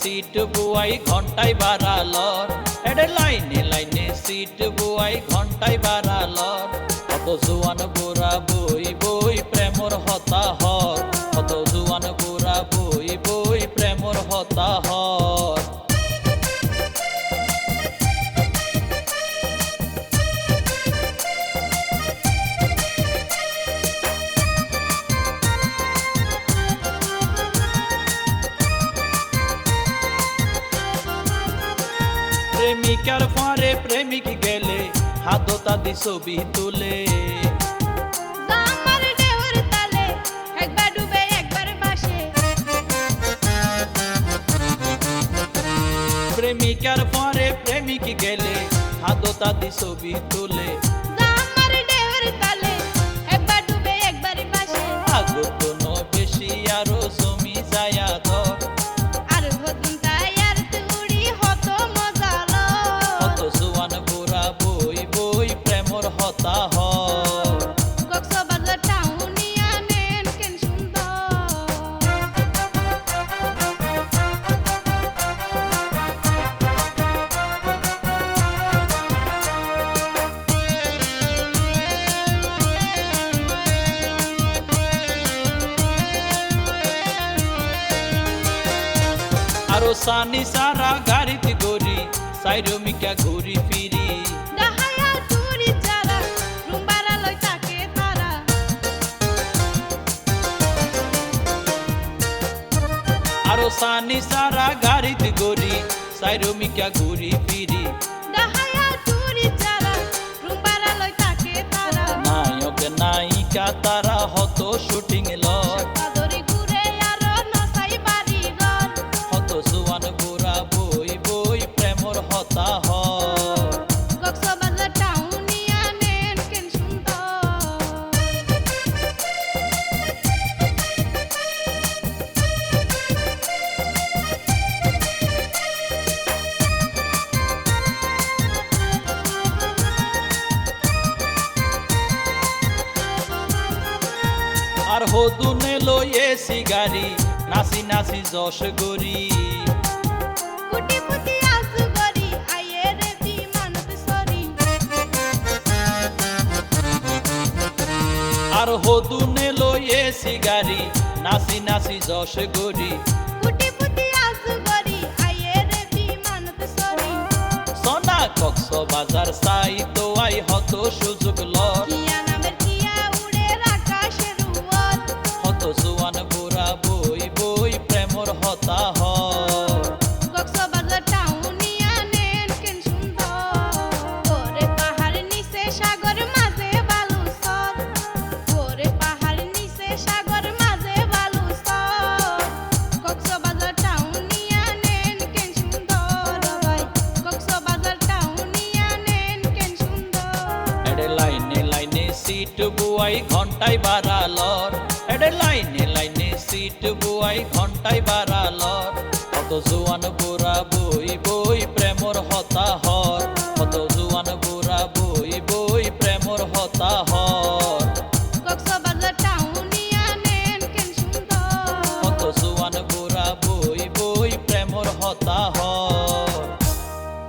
Seat বুয়াই ঘন্টায় বাড়ালর এডে লাইনে লাইনে সিট বুয়াই ঘন্টায় বাড়ালর কত জুয়ান বুড়া বই বই প্রেমর হতাহর। কত জুয়ান বুড়া বই বই প্রেমর হতাহর। প্রেমিকার ফাঁড়ে প্রেমিক গেলে হাততা দি ছবি তুলে আমার ঢেউর তালে একবার ডুবে একবার ভাসে প্রেমিকার ফাঁড়ে প্রেমিক গেলে হাততা দি ছবি তুলে আমার ঢেউর তালে একবার ডুবে একবার ভাসে আগত প্রেমর হতাহর কক্সবাজার টাউনিয়া নেন কেন সুন্দর আরো সানি সারা গাড়িতে গড়ি সাইরমিকা ঘুরি ফিরি গাড়িতে গড়ি সাইরমিকা ঘুরি ফিরি। নায়ক নায়িকা তারা হত শুটিং লয়। হত সুয়ান বুড়া বই বই প্রেমর হতাহর হদুনে লয়ে সিগারি নাচি নাচি যশ গরি আর হদুনে লয়ে সিগারি নাচি নাচি যশ গরি সোনা কক্স বাজার সাই তোয়াই হত সুযোগ হয় বুয়াই ঘন্টায় বাড়ালর এডে লাইনে লাইনে সিট বুয়াই ঘন্টায় বাড়ালর কত জুয়ান বুড়া বই বই প্রেমর হতাহর কত